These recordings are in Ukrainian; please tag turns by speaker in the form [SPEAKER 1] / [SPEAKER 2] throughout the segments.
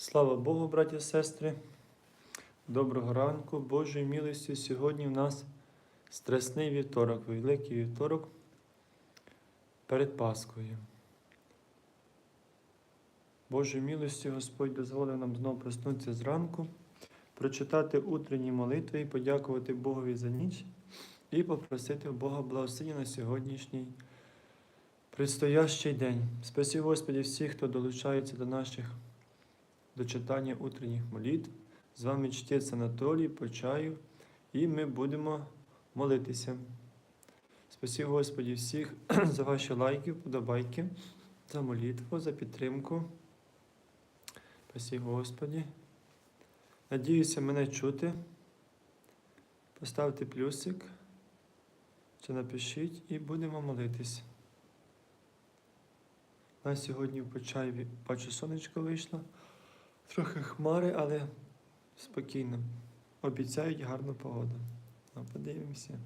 [SPEAKER 1] Слава Богу, браті і сестри. Доброго ранку, Божою милостю. Сьогодні в нас страсний вівторок, великий вівторок перед Пасхою. Божою милостю Господь дозволив нам знову проснутися зранку, прочитати утренні молитви і подякувати Богові за ніч і попросити Бога благословення на сьогоднішній предстоящий день. Спасі Господі всіх, хто долучається до наших до читання утренніх молитв. З вами чтець Анатолій Почаїв, і ми будемо молитися. Спасі Господі всіх за ваші лайки, вподобайки, за молитву, за підтримку. Спасі Господі. Надіюся мене чути. Поставте плюсик чи напишіть і будемо молитись. У нас сьогодні в Почаєві бачу сонечко вийшло. Трохи хмари, але спокійно. Обіцяють гарну погоду. Ну, подивимося.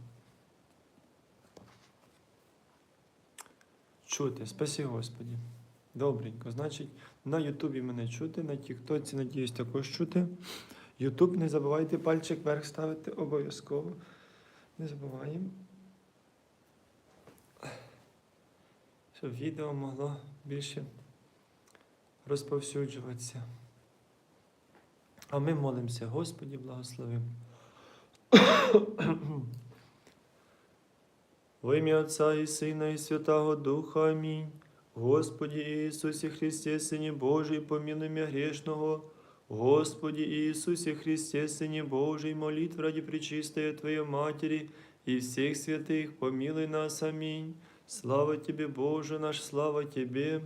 [SPEAKER 1] Чути, спасі Господі. Добренько. Значить, на Ютубі мене чути, на Тіктоці, надіюсь, також чути. Ютуб, не забувайте пальчик вверх ставити обов'язково. Не забуваємо. Щоб відео могло більше розповсюджуватися. А ми молимося, Господі, благослови. Во ім'я Отця і Сина, і Святого Духа. Амінь. Господі Ісусі Христе, Сині Божий, помилуй мя грешного. Господи Иисусе Христе, Сыне Божий, молитв ради Пречистой Твоей Матери и всех святых, помилуй нас. Аминь. Слава Тебе, Боже наш, слава Тебе.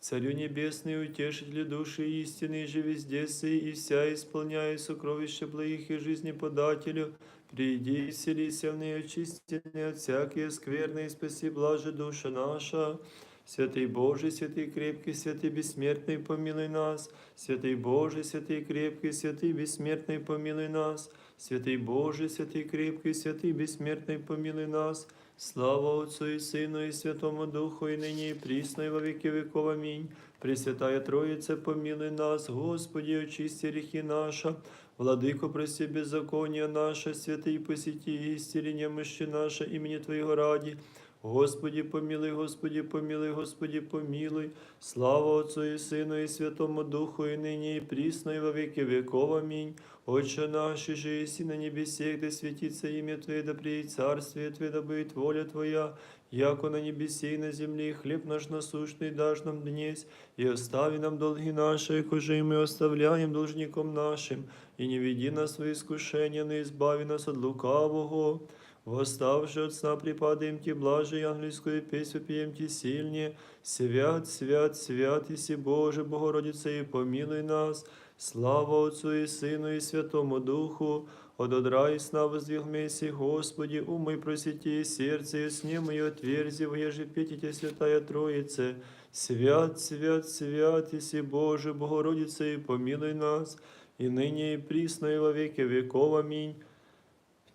[SPEAKER 1] Царю Небесный, утешителю души истины, же везде сы, и вся исполняя сокровища благих и жизни подателю, приди и вселися в ней очистенные от всякие скверные, и спаси блаже душа наша. Святый Божий, святый крепкий, святый бессмертный, помилуй нас. Святый Божий, святый крепкий, святый бессмертный, помилуй нас. Святый Божий, святый крепкий, святый бессмертный, помилуй нас. Слава Отцу и Сыну и Святому Духу, и ныне и присно, и во веки веков. Аминь. Пресвятая Троица, помилуй нас, Господи, очисти грехи наши. Владыко, прости беззаконие наше, святый посети истири немощи наше, имени Твоего ради. Господи, помилуй, Господи, помилуй, Господи, помилуй. Слава Отцу и Сыну и Святому Духу, и ныне и присно, и во веки веков. Аминь. Отче наш, же и на небесе, да светится имя Твое, да приедет царствие Твое, да будет воля Твоя, яко на небесе и на земле, хлеб наш насущный дашь нам днесь, и остави нам долги наши, коже и мы оставляем должником нашим, и не веди нас в искушение, но избави нас от лукавого. Восставши от сна припадаем Ти, блаже ангельскую песню пьем Ти сильнее. Свят, свят, свят, Иси Боже, Богородица, и помилуй нас. Слава Отцу и Сыну и Святому Духу, от одра и сна воздвиг Месси, Господи, умой просвети сердце, и сне мое отверзи, воеже петите, Святая Троице. Свят, свят, свят, Иси Боже, Богородица, и помилуй нас, и ныне и присно, и во веки веков. Аминь.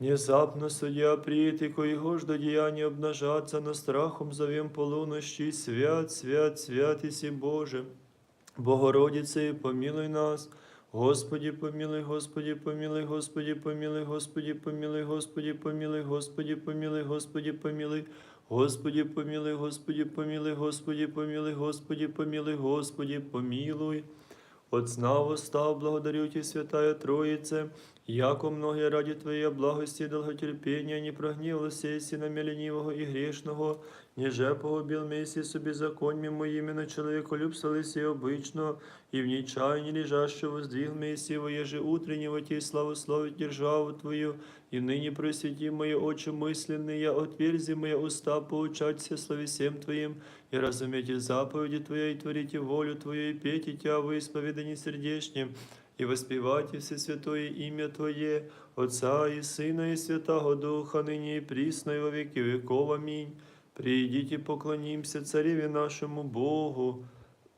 [SPEAKER 1] Внезапно судья приїти, коего ж до діяння обнажаться, на страхом зовем полунощі, свят, свят, свят, Иси Боже. Богородице, помилуй нас. Господи, помилуй, Господи, помилуй, Господи, помилуй, Господи, помилуй, Господи, помилуй, Господи, помилуй, Господи, помилуй. Господи, помилуй, Господи, помилуй, Господи, помилуй, Господи, помилуй, Господи, помилуй. От сна восстав, благодарю Тебя, Святая Троице, яко многие ради Твоей благости и долготерпения не прогневался еси на ленивого и грешного, ниже погубил месси собі законьми моїми на человеколюбствовались и обычно, и в нечаянии лежащего воздвиг месси воеже утреннего Тебе славословить державу Твою, и ныне просвети мои очи мысленные, отверзи мои уста поучаться словесем Твоим, и разумейте заповеди Твоя, и творите волю Твою, и пейте Тебя во исповедании сердечнем, и воспевайте все святое имя Твое, Отца и Сына и Святого Духа, ныне и присно, и во веки веков. Аминь. Придите, поклонимся Цареве нашему Богу.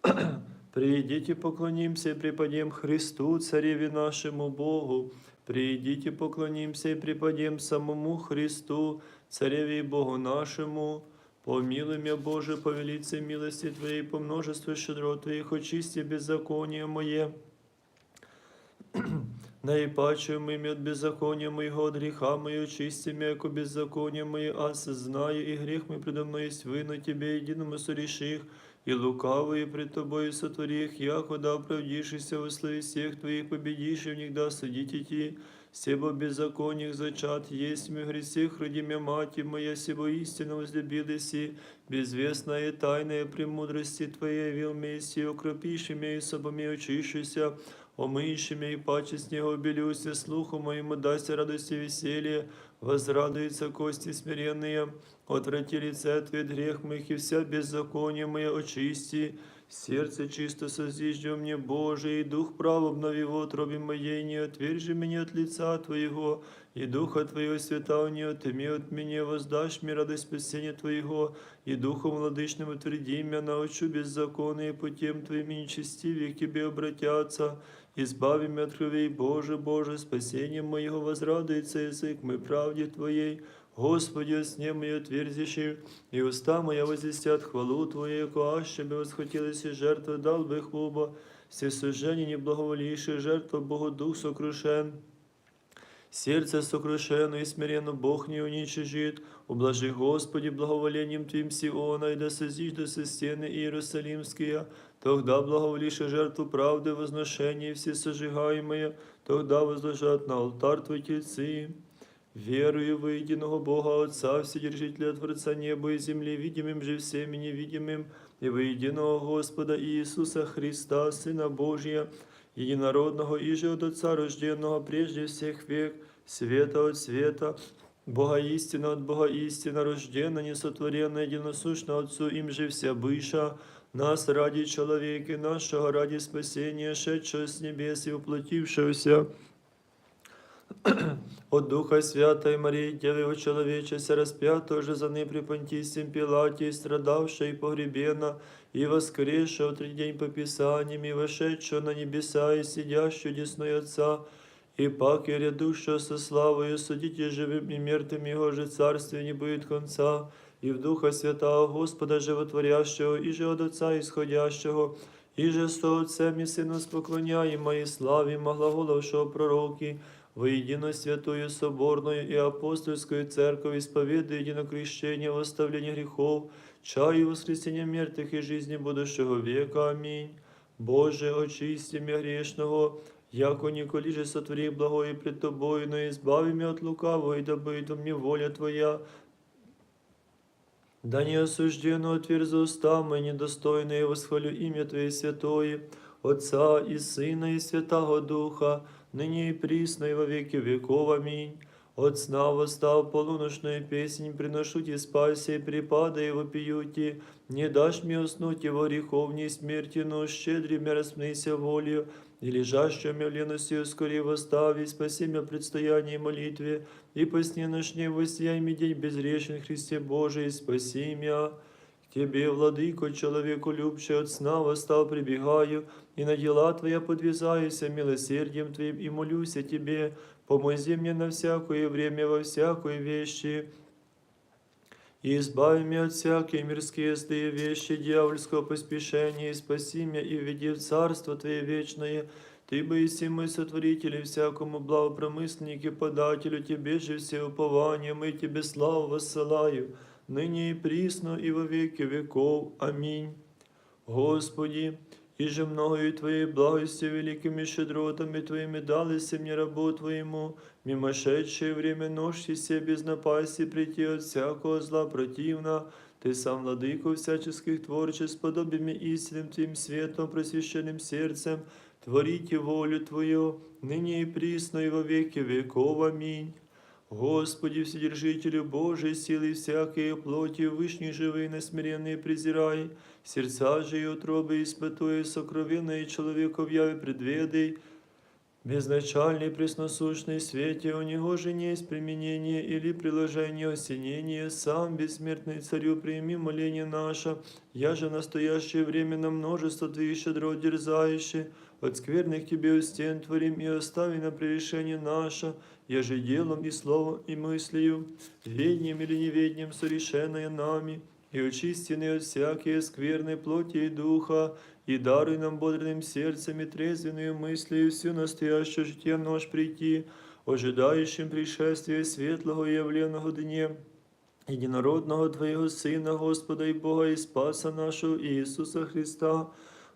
[SPEAKER 1] Придите, поклонимся и преподем Христу, Цареве нашему Богу. Придите, поклонимся и преподем самому Христу, Цареве и Богу нашему. Помилуй меня, Боже, по велице милости по множеству щедрот Твоих, очисти беззаконие мое. Наипаче мы от беззакония моего, от греха моего, очисти меня, яко беззаконие мое, а знаю, и грех мой предо мной есть выно тебе, единому сореших, и лукавые пред тобою сотворих, яко да оправдишься во славе всех твоих, победишь и в них да судить идти. Себо беззаконных зачат есть мы гресех, роди мя мати моя, себо истинно возлюбилися, безвестная и тайная премудрости Твоей, вил месси, окропиши меня и собами очищуся, омыйши меня и паче с него обелюся, слуху моему дасться радости и веселье, возрадуются кости смиренные, отврати лице Твой от грех моих и вся беззаконие мое очисти, Сердце чисто созиждя мне, Боже, и дух прав обнови в утробе моей, не отвержи меня от лица Твоего, и духа Твоего святого не отыми от меня, воздашь мне радость спасения Твоего, и духом владычным утверди меня, научу беззаконные путем Твоим и нечестивее к Тебе обратятся, избави меня от кровей, Боже, Боже, спасением моего возрадуется язык мой правде Твоей, Господи, о сне мое отверзиши, и уста моя возвестят хвалу Твою, яко аще бы восхотелось и жертвы, дал бы хлуба, все сожжения неблаговолившие жертва Богу Дух сокрушен. Сердце сокрушено и смиренно Бог не уничижит. Ублажи, Господи, благоволением Твоим Сиона, и да созиждутся стены Иерусалимские. Тогда благоволишь жертву правды, возношения все сожигаемые, тогда возложат на алтарь Твой тельцы. Верую во единого Бога Отца, Вседержителя Творца неба и земли, видимым же всем и невидимым, и во единого Господа Иисуса Христа, Сына Божия, единородного и же от Отца, рожденного прежде всех век, света от света, Бога истина от Бога истина, рожденная, несотворенная, единосущна Отцу, им же вся быша, нас ради человека нашего, ради спасения, шедшего с небес и воплотившегося, от Духа Святой Марии, Девы Человечеся, распятого же за ней при Понтисем Пилате, и страдавшая и погребена, и воскресшая в третий день по Писаниям, и вошедшего на небеса, и сидящего десной Отца, и пак и рядущего со славою, судите живым и мертвым, Его же царствие не будет конца, и в Духа Святого Господа Животворящего, и же от Отца исходящего, и же со Отцем и Сыном споклоняємо, и славимо глаголовшего пророки, воедино святую соборную и апостольскую церковь, исповедуя единокрещение, восставление грехов, чаю воскресения мертвых и жизни будущего века. Аминь. Боже, очисти меня грешного, яко николи же сотвори благое пред Тобою, но избави меня от лукавого, и да будет во мне воля Твоя, да не осужденно отверзу уста мои недостойные, восхвалю имя Твое святое, Отца и Сына и Святого Духа, ныне и присно и во веки веков. Аминь. От сна восстав полуношную песнь, приношу тебе спаси, и припада его пьюти, не дашь мне уснуть его греховней смерти, но щедрый меня распнися волею, и лежащую меня в лености скорее восстави, спаси меня в предстоянии и молитве, и по сне ночне воссияй мне день безгрешен Христе Божий, спаси меня. К Тебе, владыко, человеку любче от сна восстал, прибегаю, и на дела Твоя подвязаюся милосердием Твоим, и молюся Тебе, помози мне на всякое время, во всякой вещи, и избави меня от всякие мирские злые вещи, дьявольского поспешения, и спаси меня, и введи в Царство Твое вечное, Ты бы и мой сотворитель, и всякому благопромысленнике, подателю Тебе же все упования, мы Тебе славу воссылаю, ныне и присно, и во веки веков. Аминь. Господи, и же многою Твоей благости великими щедротами Твоими далися мне рабу Твоему, мимошедшее время ноши себе без напасти прийти от всякого зла противна, Ты сам, владыко всяческих творчеств, подобиями истинным Твоим светом, просвященным сердцем, творите волю Твою, ныне и присно, и во веки веков. Аминь. Господи, Вседержителю Божией силы всякие плоти, вышних живые, насмиренные презирай, сердца же и утробы испытуя, сокровенные человеку в яве предведай, безначальный пресносущный свете, у него же не есть применение или приложение осенения, сам бессмертный царю прими моление наше, я же в настоящее время на множество твоих щедрот дерзающих, от скверных тебе у стен творим и остави на прегрешение наше, я же делом и словом и мыслью, ведним или неведним совершенное нами, и очисти от всякие скверной плоти и духа, и даруй нам бодрым сердцем и трезвенную мыслью всю настоящее житие нож прийти, ожидающим пришествия светлого и явленного дне, единородного Твоего Сына, Господа и Бога и Спаса нашего Иисуса Христа,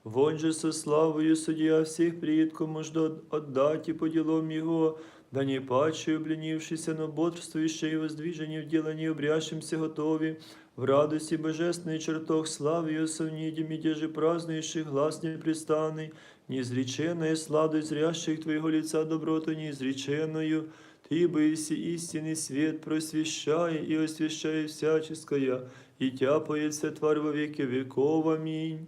[SPEAKER 1] вон же со славою судья всех приедку можно отдать и по делам Его, да не паче обленившийся, но бодрствующий и воздвижение в делании обрящимся готови, в радости божественной чертог славы ее совнидим, и те же празднующих глаз непрестанный, неизреченная сладость зрящих Твоего лица доброту неизреченную, Ты боиси истинный свет, просвещай и освящай всяческое, и Тя поется тварь во веки веков. Аминь.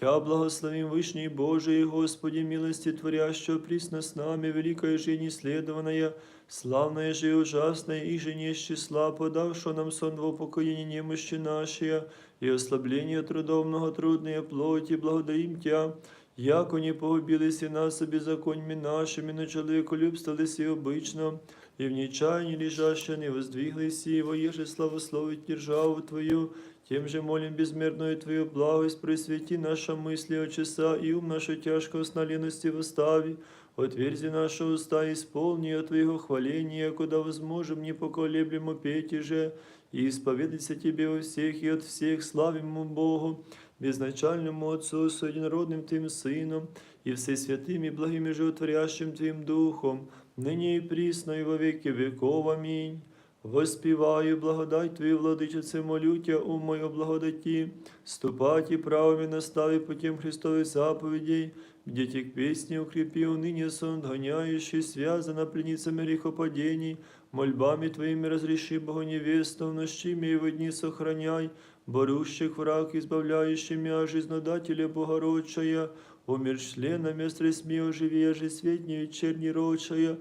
[SPEAKER 1] Тя благословим Вышний Божий, и Господи, милости творящего присно с нами, великая же и неследованная, славная же и ужасная, и же не из числа, подавшего нам сон в упокоение немощи нашей, и ослабление трудов многотрудные плоти, благодарим Тя, яко не погубились и нас и беззаконьми нашими, но человеколюбство лиси обычно, и в нечаянии лежаще не воздвиглись, и воеже славословить державу Твою, тем же молим безмерную Твою благость, просвети наша мысли о часа, и ум нашу тяжкого сна лености восстави, отверзи наши уста, исполни от Твоего хваления, куда возможем непоколеблемо петь же, и исповедаться Тебе во всех и от всех славимому Богу, безначальному Отцу, с единородным Твоим Сыном, и всесвятым и благим и животворящим Твоим Духом, ныне и присно и во веки веков. Аминь. Воспіваю благодать Твою, владичице, молю Тя, у мою благодаті, ступати правами настави путем Христових заповідей, дети к песне укрепи, уныне сон, гоняющий, связана пленницами грехопадений, мольбами Твоими разреши Богу невесту, в нощи и в дни сохраняй, борущих враг, избавляющий мя, жизнодателя Богородчая, умершленами стресми оживи, же светни вечерней рочая,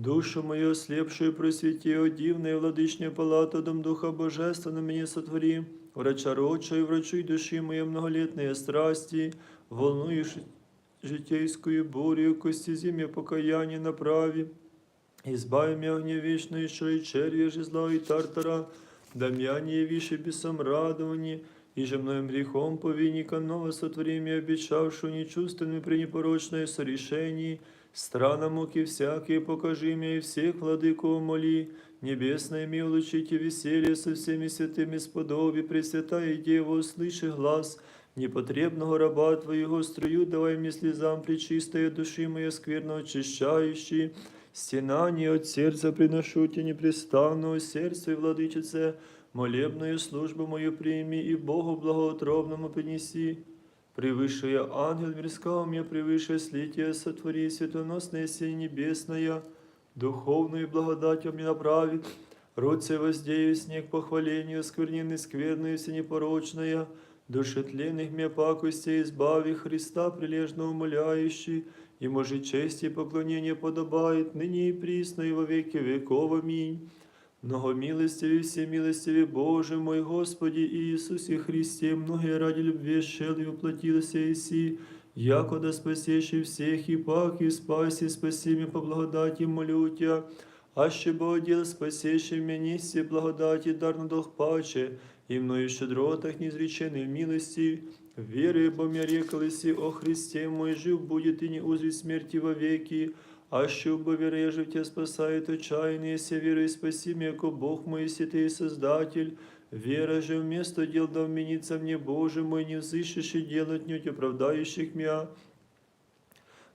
[SPEAKER 1] Душу мою слепшую просвети, о дивная владычня палата, дом Духа Божественного мне сотвори, врача рочаю, врачуй души моей многолетные страсти, волнуешь житейскую бурю, кости зимя покаяние направи, избави меня огне вечное, что и червя же зла и тартара, дамьяне явиши бесом радование, и же моим грехом повинника ново сотвори мне, обещавшую нечувственную пренепорочное сорешение, Страна муки всякие покажи мне, и всех владыку моли, небесное ми улучите веселье со всеми святыми сподоби, Пресвятая Дева, услыши глаз непотребного раба Твоего, струю давай мне слезам причистая души моя скверно очищающей, стенание от сердца приношу Тебе непрестанного сердца и владычице, молебную службу мою прими и Богу благоутробному принеси. Превыше ангел мирского мне превыше слития сотвори, светоносная сень небесная, духовную благодатью мне направит, Руце воздею снег похвалению, сквернины скверную, непорочная, душетленных мне пакостей избави Христа прилежно умоляющий, Ему же честь и поклонение подобает, ныне и присно и во веки веков. Аминь. Многомилостивый, всемилостивый Боже мой Господи Иисусе Христе, многие ради любви шел и воплотился Иси, якода спасеши всех, и пак, и спаси, спаси меня по благодати, молю Тя, аще Богодел спасеши меня, неси благодати, дар на дух паче, и мною щедротах неизреченной милости, веры, бо мне рекалися о Христе мой, жив будет и не узри смерти вовеки, аще убовережив Тебя спасает отчаяние, се верой спаси меня, яко Бог мой, си Ты Создатель. Вера же вместо дел да вменится мне, Боже мой, не взыщешь и делать нють оправдающих меня.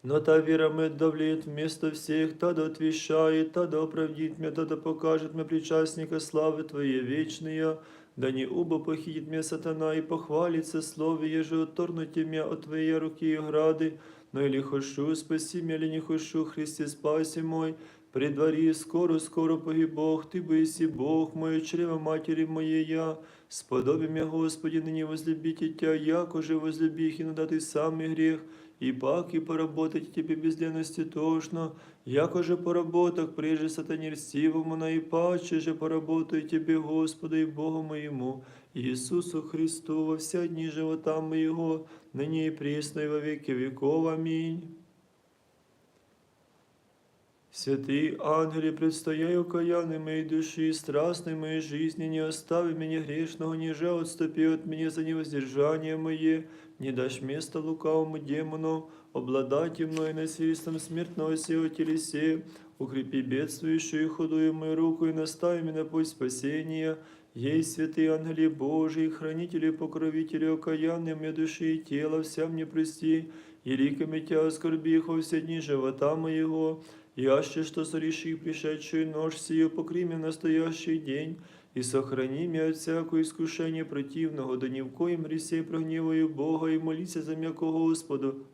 [SPEAKER 1] Но та вера мне давлеет вместо всех, та да отвещает, та да оправдит меня, та да покажет мне причастника славы Твоей вечные, да не убо похитит меня сатана и похвалится слове, еже отторнуть меня от Твоей руки и грады, но или хочу, спаси меня, или не хочу, Христе, спаси мой, при дворе скоро, скоро погиб Бог, Ты быси Бог мой, чрево матери моей я, сподоби меня, Господи, ныне возлюбите Тя, яко же возлюбих, и надо самый грех, и пак и поработать тебе без лености тошно, яко же поработах, прежде сатане льстивому, на и паче же поработаю тебе, Господу и Богу моему, Иисусу Христу, во вся дни живота моего, ныне и пресно и во веки веков. Аминь. Святые ангели, предстояй окаянной моей души, страстной моей жизни, не остави меня грешного, ниже отступи от меня за невоздержание мое, не дашь места лукавому демону, обладайте мной насильством смертного сего телесе, укрепи бедствующую худую мою руку и настави меня на путь спасения. Ей, святые ангели Божии, хранители и покровители окаянные мне души и тела, вся мне прости, и ликами Тя оскорбиху все дни живота моего, яще, что сореши пришедшую нож сию, покрими в настоящий день, и сохрани меня от всякого искушения противного, да ни в коем гресе прогневаю Бога, и молися за м'яко Господу,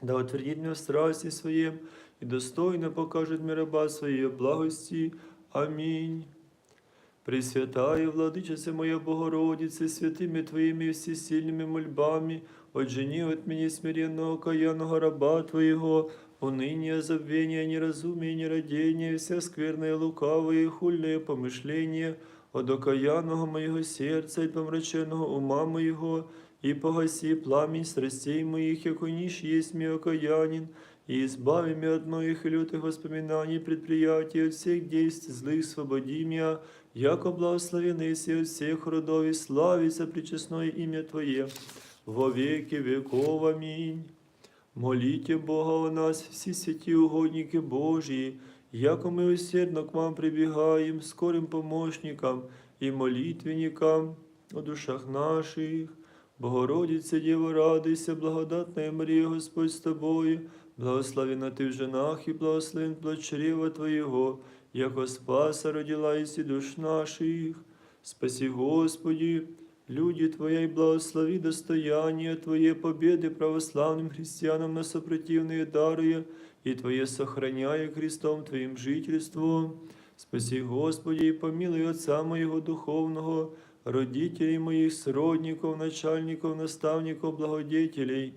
[SPEAKER 1] да утвердит меня в страсти своем, и достойно покажет мне раба своей благости. Аминь. Пресвятая Владычица моя Богородице, святыми Твоими всесильными мольбами, отжени от меня смиренного каянного раба Твоего, уныние, забвение, неразумие, нерадение, вся скверное, лукавое и хульное помышление, от окаянного моего сердца и помраченного ума моего, и погаси пламень страстей моих, яко ниш есть мне окаянин, и избави меня от моих лютых воспоминаний, предприятий, от всех действий злых, свободи меня, яко благословенный си от всех родов, и славится причестное имя Твое, во веки веков. Аминь. Молите Бога о нас, всі святі угодники Божії, яко ми усердно к вам прибігаємо, скорим помощникам і молитвенникам о душах наших. Богородице, Діво, радуйся, благодатная Марія, Господь з тобою, благословена ти в женах і благословен плод чрева Твоєго, яко спаса родила і душ наших. Спаси, Господи, люди Твоя и благослови достояние Твое победы православным христианам на сопротивные даруя, и Твое сохраняя Христом Твоим жительством. Спаси, Господи, и помилуй Отца моего духовного, родителей моих, сродников, начальников, наставников, благодетелей.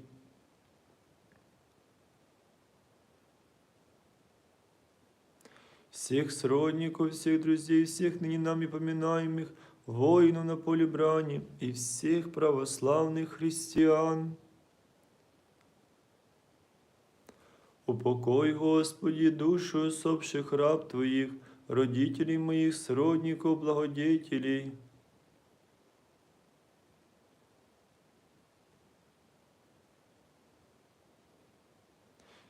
[SPEAKER 1] всех сродников, всех друзей, всех ныне нами поминаемых, воинов на поле брани и всех православных христиан. Упокой, Господи, душу усопших раб Твоих, родителей моих, сродников, благодетелей.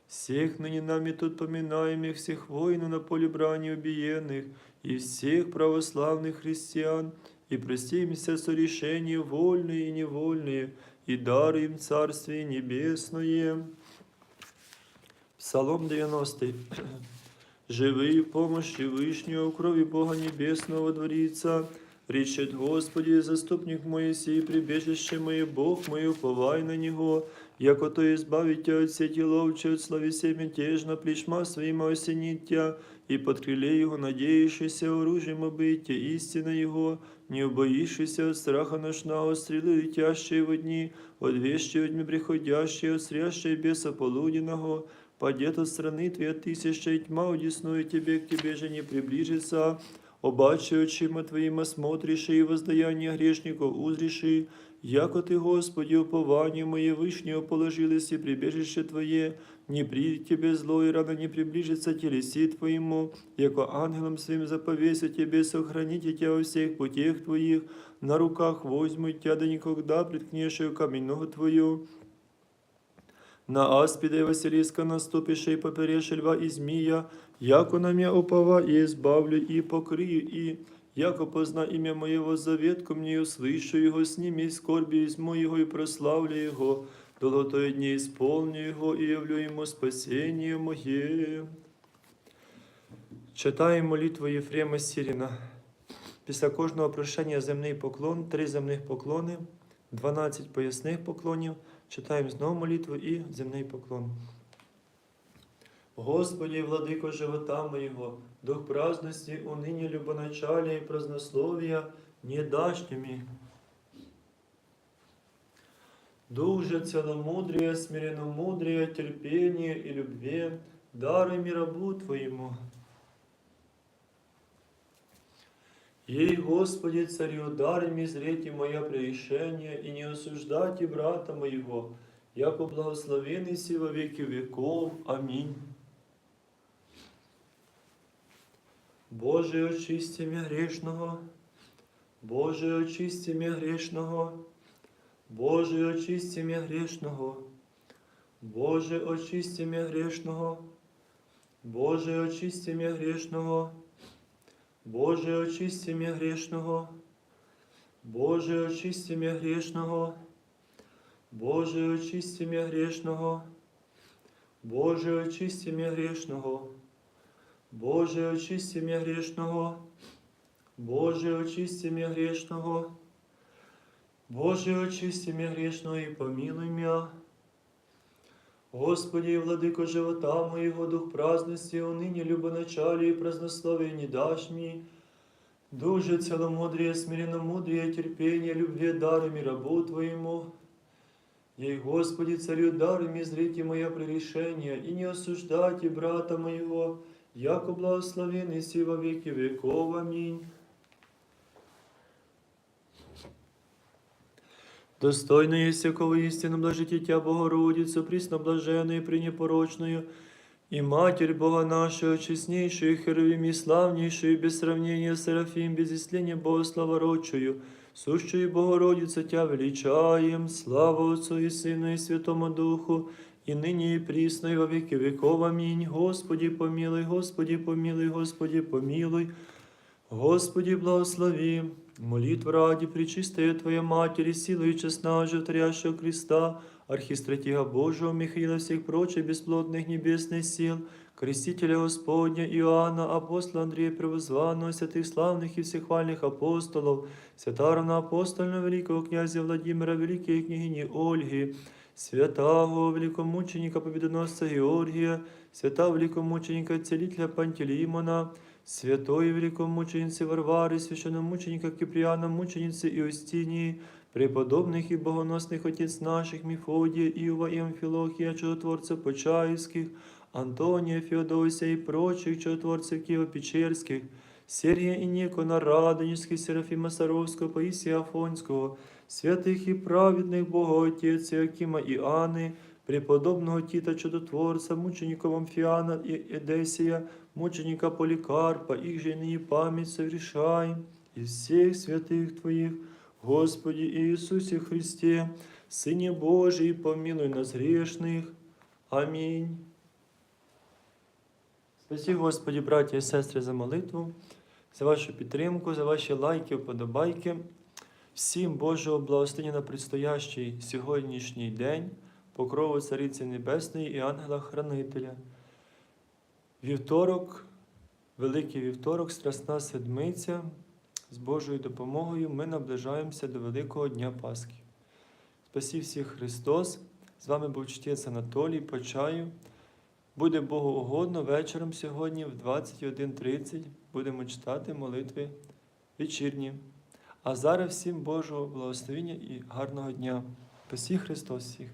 [SPEAKER 1] всех ныне нами тут поминаемых, всех воинов на поле брани убиенных, и всех православных христиан, и прости им все сорешения вольные и невольные, и дары им Царствие Небесное. Псалом 90. Живи в помощи Вышнего, крови Бога Небесного дворится, Речет Господи, заступник Моисей, прибежище мое, Бог мой, уповай на Него, яко то избавить тебя от сети ловче, от слави мятежно, плешма своим осенит тебя, и под крыле Его надеющийся оружием обытия, истина Его, не убоишься от страха ночного, стрелы летящие в дни, от вещи от приходящие, от срящей беса полуденного, падет от страны твоя тысяча, и тьма удесную тебе, к тебе же не приближится, Обаче очима Твоїми смотриши і воздаяння грешников узріши, яко Ти, Господи, упование моє вышнего положилось и прибежище Твое, не придет Тебе зло и рано не приближится телеси Твоему, яко ангелом своим заповесю Тебе сохраните Тебя во всех путях Твоих, на руках возьму Тебя, да никогда приткнешь камень Твою. На аспида и Василиска наступишь и поперешь льва и змія, яко на меня упова и избавлю и покрию, и яко позна имя моего заветку мне услышу его, сними скорби из моего и прославлю его, долготою дни исполню его и явлю ему спасение мое. Читаємо молитву Єфрема Сіріна. Після кожного прощення земний поклон, три земних поклони, 12 поясних поклонів. Читаємо знову молитву і земний поклон. Господи, владико живота моего, дух праздности, уныния, любоначалия и празднословия не дашь мне. Дух же целомудрия, смиренномудрия, терпения и любви, даруй мне рабу Твоему. Ей, Господи, царю, дари мне зреть мое прегрешение и не осуждайте брата моего, яко благословенный во веки веков. Аминь. Боже, очисти мя грешного, Боже, очисти мя грешного, Боже, очисти мя грешного, Боже, очисти мя грешного, Боже, очисти мя грешного, Боже, очисти мя грешного, Боже, очисти мя грешного, Боже, очисти мя грешного, Боже, очисти мя грешного, Боже, очисти мя грешного, Боже, очисти мя грешного, Боже, очисти мя грешного и помилуй мя. Господи, владыко живота моего, дух праздности, уныне любоначалие и празднословие не дашь мне, Дуже целомудрие, смиренномудрие, терпение, любви, дарами рабу Твоему. Ей, Господи, царю дарами зрите мое прегрешение, и не осуждайте брата моего, яко благословений сі во віки віков. Амінь. Достойно є сякого істину блажитіття Богородицю, прісно блаженою, принепорочною, і Матір Бога нашого, чеснішої, херовім і славнішої, без сравнення Серафім, без ісління Богославорочою, сущою Богородицю Тя величаєм, слава Отцу і Сину, і Святому Духу, і нині, і прісно, і во віки віков. Амінь. Господі помилуй, Господі помилуй, Господі помилуй, Господі благослови, молитв раді, причистая Твоя Матері, силою чесна, животворящего Христа, архистратига Божого Михаила, всех прочих бесплодных небесних сіл, крестителя Господня Иоанна, апостола Андрея Превозванного, святих славних и всехвальных апостолів, святарона апостольного великого князя Владимира, великой княгини Ольги, святого великомученика победоносца Георгия, святого великомученика целителя Пантелеймона, святой великомученицы Варвари, священномученика Киприана, мученицы Иостинии, преподобных и богоносных отец наших Мефодия, Иова и Амфилохия, чудотворцев Почаевских, Антония, Феодосия и прочих чудотворцев Киево-Печерских, Сергия и Никона, Радонежских, Серафима Саровского, Паисия святих і праведних Богоотець Якіма і Ани, преподобного Тіта Чудотворця, мученика Вамфіана і Едесія, мученика Полікарпа, їх же нині пам'ять совершай, і всіх святих Твоїх, Господі Ісусі Христе, Сині Божий, помилуй нас грешних. Амінь. Спасі, Господі, браті і сестри, за молитву, за вашу підтримку, за ваші лайки, вподобайки. Всім Божого благословення на предстоящий сьогоднішній день, покрову Цариці Небесної і ангела-хранителя. Вівторок, Великий вівторок, Страсна Седмиця. З Божою допомогою ми наближаємося до Великого Дня Пасхи. Спасі всіх Христос! З вами був чтець Анатолій Почаю. Буде Богу угодно вечором сьогодні в 21.30 будемо читати молитви вечірні. А зараз всім Божого благословення і гарного дня. посі, Христос всіх!